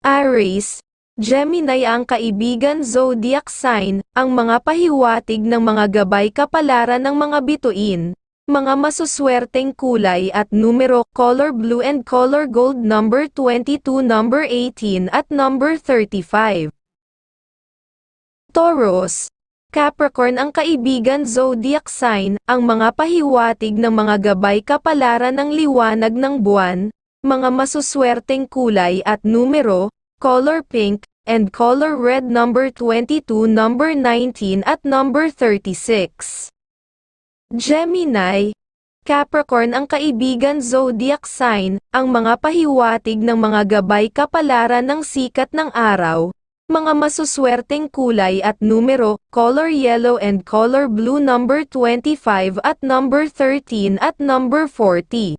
Aries, Gemini ang kaibigan zodiac sign, ang mga pahiwatig ng mga gabay kapalaran ng mga bituin, mga masuswerteng kulay at numero, color blue and color gold number 22, number 18 at number 35. Taurus, Capricorn ang kaibigan zodiac sign, ang mga pahiwatig ng mga gabay kapalaran ng liwanag ng buwan, mga masuswerteng kulay at numero, color pink, and color red number 22, number 19 at number 36. Gemini, Capricorn ang kaibigan zodiac sign, ang mga pahiwatig ng mga gabay kapalaran ng sikat ng araw, mga masuswerteng kulay at numero, color yellow and color blue number 25 at number 13 at number 40.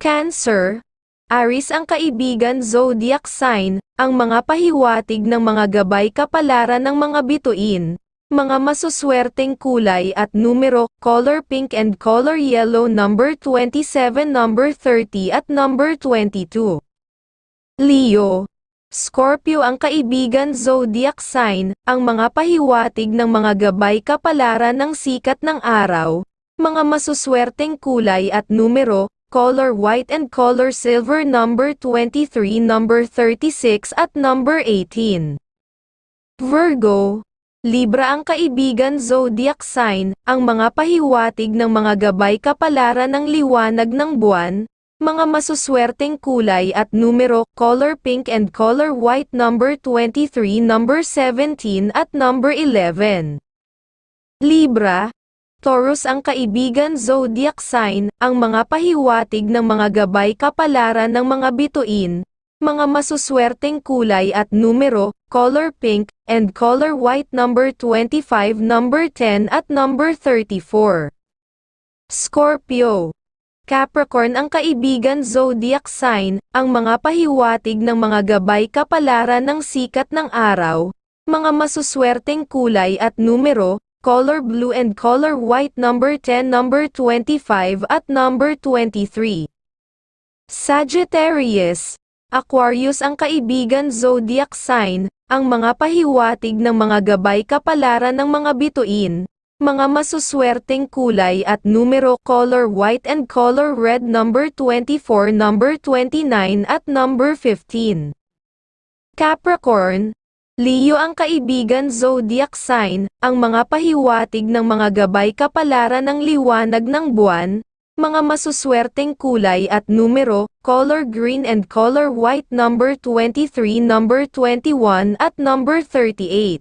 Cancer, Aris ang kaibigan zodiac sign, ang mga pahiwatig ng mga gabay kapalaran ng mga bituin, mga masuswerteng kulay at numero, color pink and color yellow number 27, number 30 at number 22. Leo, Scorpio ang kaibigan zodiac sign, ang mga pahiwatig ng mga gabay kapalaran ng sikat ng araw, mga masuswerteng kulay at numero, color white and color silver number 23, number 36 at number 18. Virgo, Libra ang kaibigan zodiac sign, ang mga pahiwatig ng mga gabay kapalaran ng liwanag ng buwan, mga masuswerteng kulay at numero, color pink and color white number 23, number 17 at number 11. Libra, Taurus ang kaibigan zodiac sign, ang mga pahiwatig ng mga gabay kapalaran ng mga bituin, mga masuswerteng kulay at numero, color pink, and color white number 25, number 10 at number 34. Scorpio Capricorn ang kaibigan zodiac sign, ang mga pahiwatig ng mga gabay kapalaran ng sikat ng araw, mga masuswerteng kulay at numero, color blue and color white number 10 number 25 at number 23. Sagittarius, Aquarius ang kaibigan zodiac sign, ang mga pahiwatig ng mga gabay kapalaran ng mga bituin, mga masuswerteng kulay at numero color white and color red number 24 number 29 at number 15. Capricorn, Leo ang kaibigan zodiac sign, ang mga pahiwatig ng mga gabay kapalaran ng liwanag ng buwan, mga masuswerteng kulay at numero, color green and color white number 23, number 21 at number 38.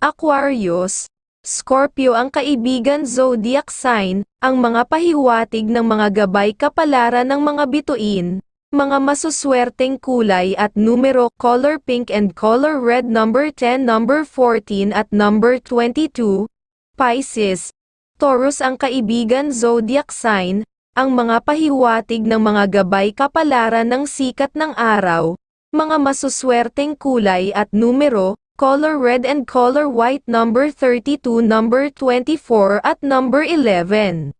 Aquarius, Scorpio ang kaibigan zodiac sign, ang mga pahiwatig ng mga gabay kapalaran ng mga bituin, mga masuswerteng kulay at numero, color pink and color red number 10, number 14 at number 22. Pisces, Taurus ang kaibigan zodiac sign, ang mga pahiwatig ng mga gabay kapalaran ng sikat ng araw, mga masuswerteng kulay at numero, color red and color white number 32, number 24 at number 11.